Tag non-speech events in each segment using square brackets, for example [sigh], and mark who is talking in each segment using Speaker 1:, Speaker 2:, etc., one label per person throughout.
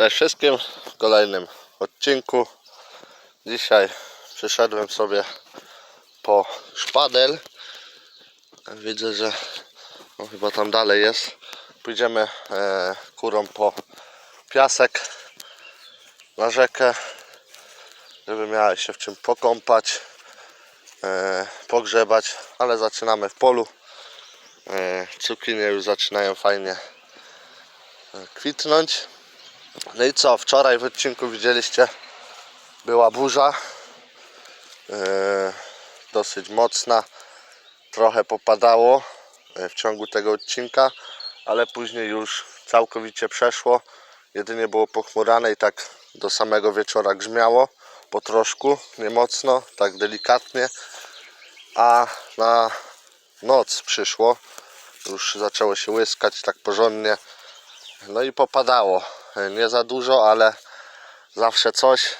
Speaker 1: Cześć wszystkim w kolejnym odcinku. Dzisiaj przyszedłem sobie po szpadel. Widzę, że no, chyba tam dalej jest. Pójdziemy e, kurą po piasek na rzekę, żeby miała się w czym pokąpać, e, pogrzebać, ale zaczynamy w polu. E, cukinie już zaczynają fajnie e, kwitnąć. No i co, wczoraj w odcinku widzieliście, była burza, e, dosyć mocna, trochę popadało e, w ciągu tego odcinka, ale później już całkowicie przeszło, jedynie było pochmurane i tak do samego wieczora grzmiało, po troszku, nie mocno, tak delikatnie, a na noc przyszło, już zaczęło się łyskać tak porządnie, no i popadało. Nie za dużo, ale zawsze coś.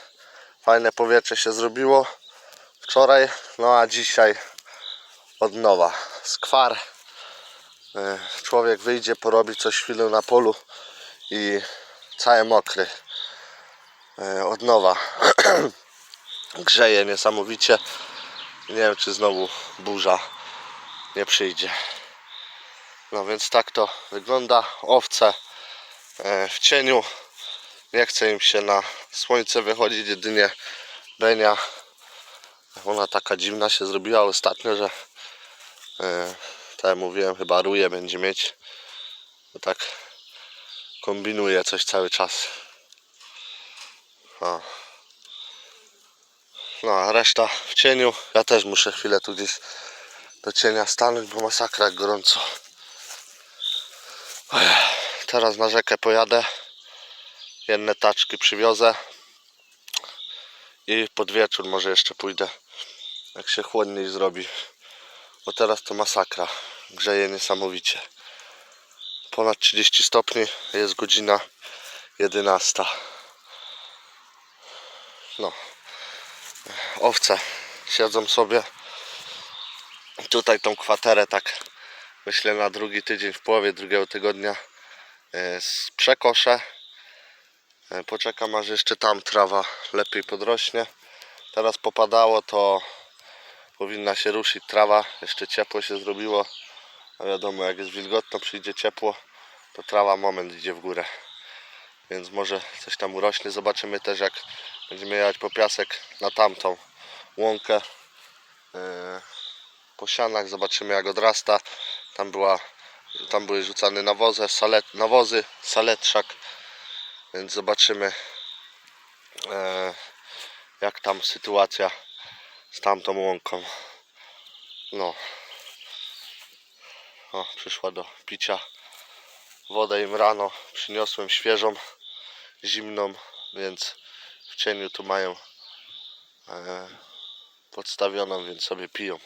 Speaker 1: Fajne powietrze się zrobiło wczoraj, no a dzisiaj od nowa. Skwar. E, Człowiek wyjdzie, porobi coś chwilę na polu i cały mokry. E, Od nowa. [clears throat] Grzeje niesamowicie. Nie wiem, czy znowu burza nie przyjdzie. No więc tak to wygląda. Owce w cieniu. Nie chce im się na słońce wychodzić, jedynie Benia. Ona taka dziwna się zrobiła ostatnio, że e, tak jak mówiłem, chyba ruje będzie mieć. Bo tak kombinuje coś cały czas. O. No a reszta w cieniu. Ja też muszę chwilę tu gdzieś do cienia stanąć, bo masakra gorąco. Teraz na rzekę pojadę. Jedne taczki przywiozę. I pod wieczór może jeszcze pójdę. Jak się chłodniej zrobi. Bo teraz to masakra. Grzeje niesamowicie. Ponad 30 stopni. Jest godzina 11. No. Owce siedzą sobie. Tutaj tą kwaterę tak myślę na drugi tydzień w połowie drugiego tygodnia z przekoszę. E, Poczekam aż jeszcze tam trawa lepiej podrośnie. Teraz popadało to powinna się ruszyć trawa. Jeszcze ciepło się zrobiło. A wiadomo jak jest wilgotno przyjdzie ciepło to trawa moment idzie w górę. Więc może coś tam urośnie. Zobaczymy też jak będziemy jechać po piasek na tamtą łąkę. E, Po sianach zobaczymy jak odrasta. Tam była tam były rzucane nawozy, salet, nawozy, saletrzak, więc zobaczymy e, jak tam sytuacja z tamtą łąką. No. O, przyszła do picia wodę im rano przyniosłem świeżą, zimną, więc w cieniu tu mają e, podstawioną, więc sobie piją.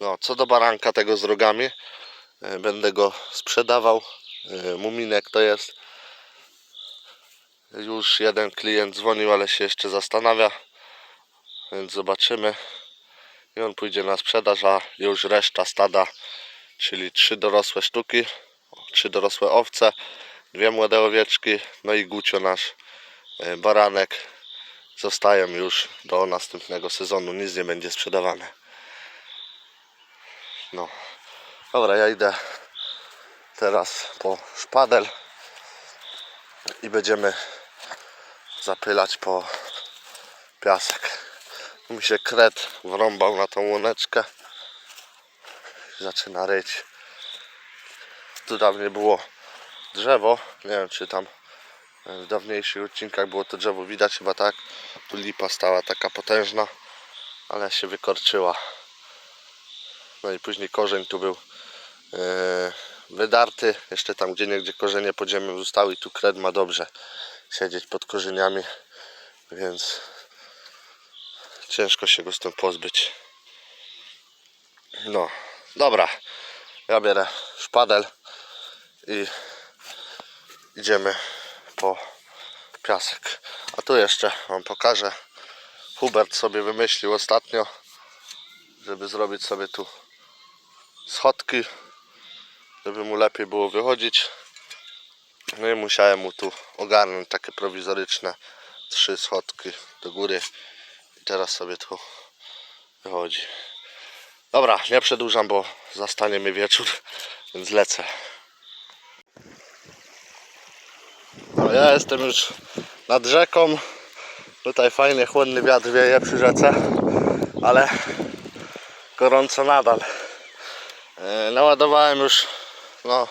Speaker 1: No, co do baranka tego z rogami, e, będę go sprzedawał. E, Muminek to jest. Już jeden klient dzwonił, ale się jeszcze zastanawia, więc zobaczymy. I on pójdzie na sprzedaż, a już reszta stada, czyli trzy dorosłe sztuki, trzy dorosłe owce, dwie młode owieczki, no i Gucio nasz e, baranek zostają już do następnego sezonu. Nic nie będzie sprzedawane. No. Dobra, ja idę teraz po szpadel i będziemy zapylać po piasek. Mi się kret wrąbał na tą łoneczkę. Zaczyna ryć. Tu dawniej było drzewo. Nie wiem czy tam w dawniejszych odcinkach było to drzewo widać chyba tak. Tu lipa stała taka potężna, ale się wykorczyła. No i później korzeń tu był e, wydarty. Jeszcze tam gdzie niegdzie korzenie podziemne zostały i tu kred ma dobrze siedzieć pod korzeniami, więc ciężko się go stąd pozbyć. No, dobra. Ja biorę szpadel i idziemy po piasek. A tu jeszcze wam pokażę. Hubert sobie wymyślił ostatnio, żeby zrobić sobie tu schodki, żeby mu lepiej było wychodzić. No i musiałem mu tu ogarnąć takie prowizoryczne trzy schodki do góry. I teraz sobie tu wychodzi. Dobra, nie przedłużam, bo zastanie wieczór, [laughs] więc lecę. No, ja jestem już nad rzeką. Tutaj fajnie chłodny wiatr wieje przy rzece, ale gorąco nadal. E, Naładowałem już no,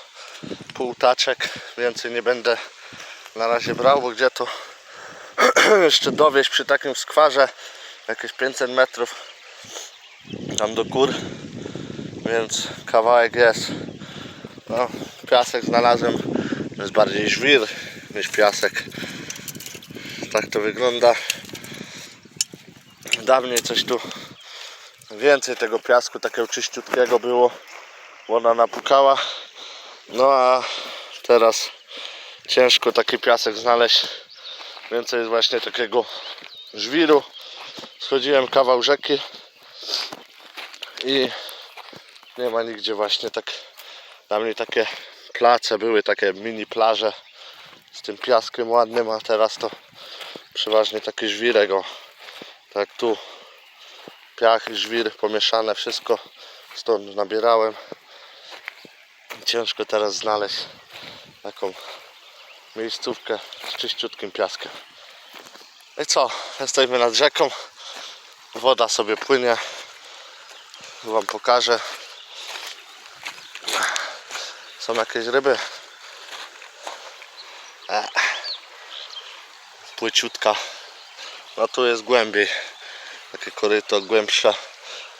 Speaker 1: pół taczek, więcej nie będę na razie brał, bo gdzie to [clears throat] jeszcze dowieść przy takim skwarze jakieś 500 metrów tam do kur, więc kawałek jest. No, piasek znalazłem, jest bardziej żwir niż piasek. Tak to wygląda. Dawniej coś tu więcej tego piasku takiego czyściutkiego było. Woda napukała. No a teraz ciężko taki piasek znaleźć. Więcej jest właśnie takiego żwiru. Schodziłem kawał rzeki i nie ma nigdzie właśnie tak dawniej takie place były, takie mini plaże z tym piaskiem ładnym, a teraz to przeważnie taki żwirek tak tu piach i żwir pomieszane wszystko stąd nabierałem ciężko teraz znaleźć taką miejscówkę z czyściutkim piaskiem. I co, jesteśmy nad rzeką. Woda sobie płynie. Wam pokażę. Są jakieś ryby. E. płyciutka. No tu jest głębiej. Takie koryto głębsze.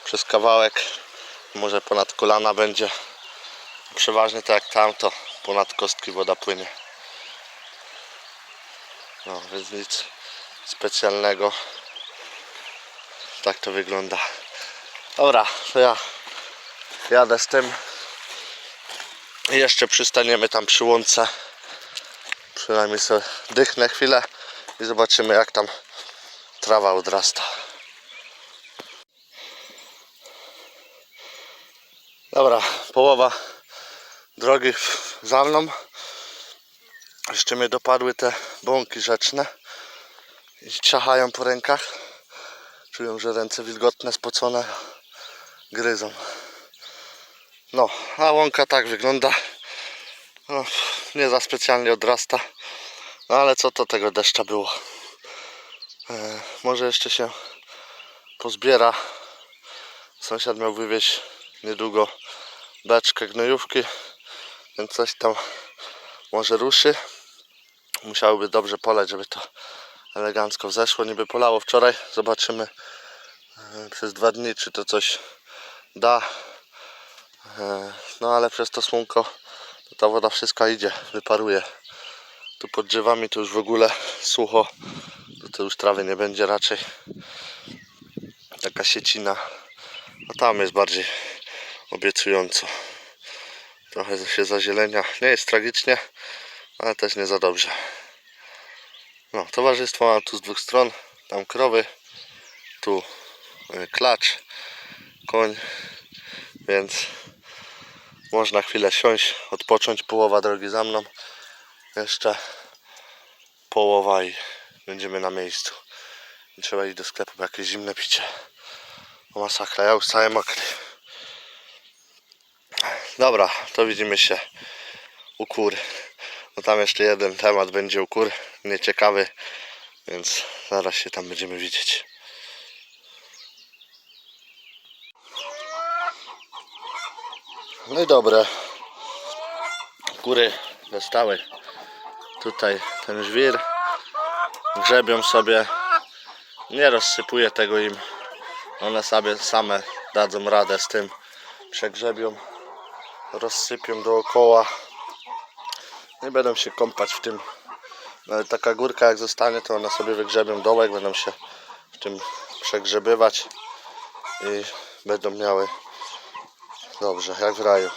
Speaker 1: Przez kawałek. Może ponad kolana będzie przeważnie tak jak tam to ponad kostki woda płynie. No więc nic specjalnego. Tak to wygląda. Dobra to ja jadę z tym. Jeszcze przystaniemy tam przy łące. Przynajmniej sobie dychnę chwilę i zobaczymy jak tam trawa odrasta. Dobra, połowa drogi za mną. Jeszcze mnie dopadły te bąki rzeczne i ciachają po rękach. Czują, że ręce wilgotne, spocone, gryzą. No, a łąka tak wygląda. No, nie za specjalnie odrasta. No ale co to tego deszcza było? E, może jeszcze się pozbiera. Sąsiad miał wywieźć niedługo beczkę gnojówki, więc coś tam może ruszy. Musiałoby dobrze polać, żeby to elegancko wzeszło. Niby polało wczoraj, zobaczymy e, przez dwa dni, czy to coś da. E, No ale przez to słonko to ta woda wszystko idzie, wyparuje. Tu pod drzewami to już w ogóle sucho, to, to już trawy nie będzie raczej. Taka siecina, a tam jest bardziej obiecująco. Trochę się zazielenia. Nie jest tragicznie, ale też nie za dobrze. No, towarzystwo mam tu z dwóch stron. Tam krowy, tu y, klacz, koń, więc można chwilę siąść, odpocząć. Połowa drogi za mną. Jeszcze połowa i będziemy na miejscu. Trzeba iść do sklepu jakieś zimne picie. Masakra, ja już mokry. Dobra, to widzimy się u kur. No tam jeszcze jeden temat będzie u kur, nieciekawy, więc zaraz się tam będziemy widzieć. No i dobre. Kury dostały tutaj ten żwir. Grzebią sobie. Nie rozsypuję tego im. One sobie same dadzą radę z tym. Przegrzebią rozsypią dookoła. Nie będą się kąpać w tym. No, Ale taka górka jak zostanie, to one sobie wygrzebią dołek, będą się w tym przegrzebywać i będą miały dobrze, jak w raju.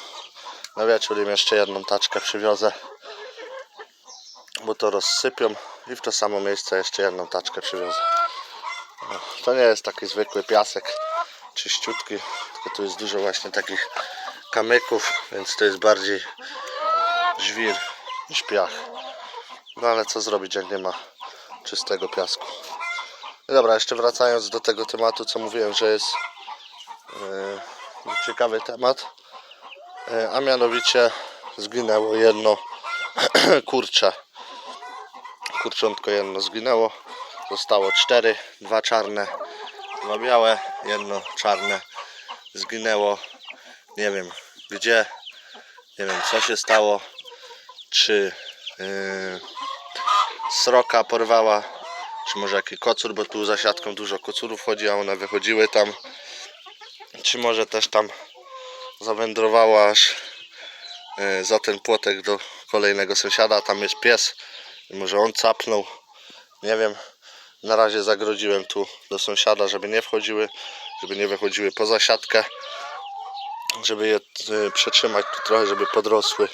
Speaker 1: Na wieczór im jeszcze jedną taczkę przywiozę, bo to rozsypią i w to samo miejsce jeszcze jedną taczkę przywiozę. No, To nie jest taki zwykły piasek, czyściutki, tylko tu jest dużo właśnie takich kamyków, więc to jest bardziej żwir. niż piach. No ale co zrobić, jak nie ma czystego piasku. Dobra, jeszcze wracając do tego tematu, co mówiłem, że jest e, ciekawy temat. E, a mianowicie zginęło jedno [clears throat] kurcze. Kurczątko jedno zginęło. Zostało cztery, dwa czarne, dwa białe, jedno czarne zginęło. Nie wiem gdzie, nie wiem co się stało. Czy yy, sroka porwała, czy może jaki kocur, bo tu za siatką dużo kocurów chodzi, a one wychodziły tam. Czy może też tam zawędrowała aż yy, za ten płotek do kolejnego sąsiada. Tam jest pies, może on capnął. Nie wiem. Na razie zagrodziłem tu do sąsiada, żeby nie wchodziły, żeby nie wychodziły poza siatkę, żeby je y, przetrzymać tu trochę, żeby podrosły,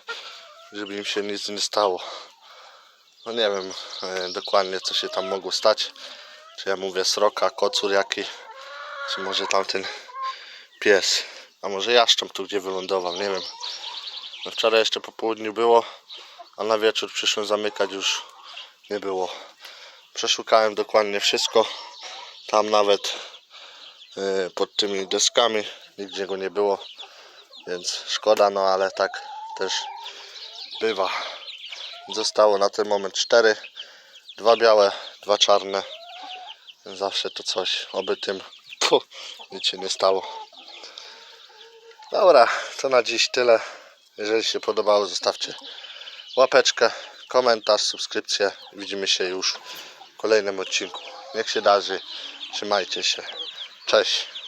Speaker 1: żeby im się nic nie stało. No nie wiem y, dokładnie co się tam mogło stać. Czy ja mówię sroka, kocur jaki, czy może tamten pies, a może jaszcząb tu gdzie wylądował, nie wiem. No wczoraj jeszcze po południu było, a na wieczór przyszłem zamykać już nie było. Przeszukałem dokładnie wszystko. Tam nawet y, pod tymi deskami nigdzie go nie było. Więc szkoda, no ale tak też bywa. Zostało na ten moment cztery. Dwa białe, dwa czarne. Zawsze to coś. Oby tym [laughs] puh, nic się nie stało. Dobra, to na dziś tyle. Jeżeli się podobało, zostawcie łapeczkę, komentarz, subskrypcję. Widzimy się już w kolejnym odcinku. Niech się darzy. Trzymajcie się. Cześć.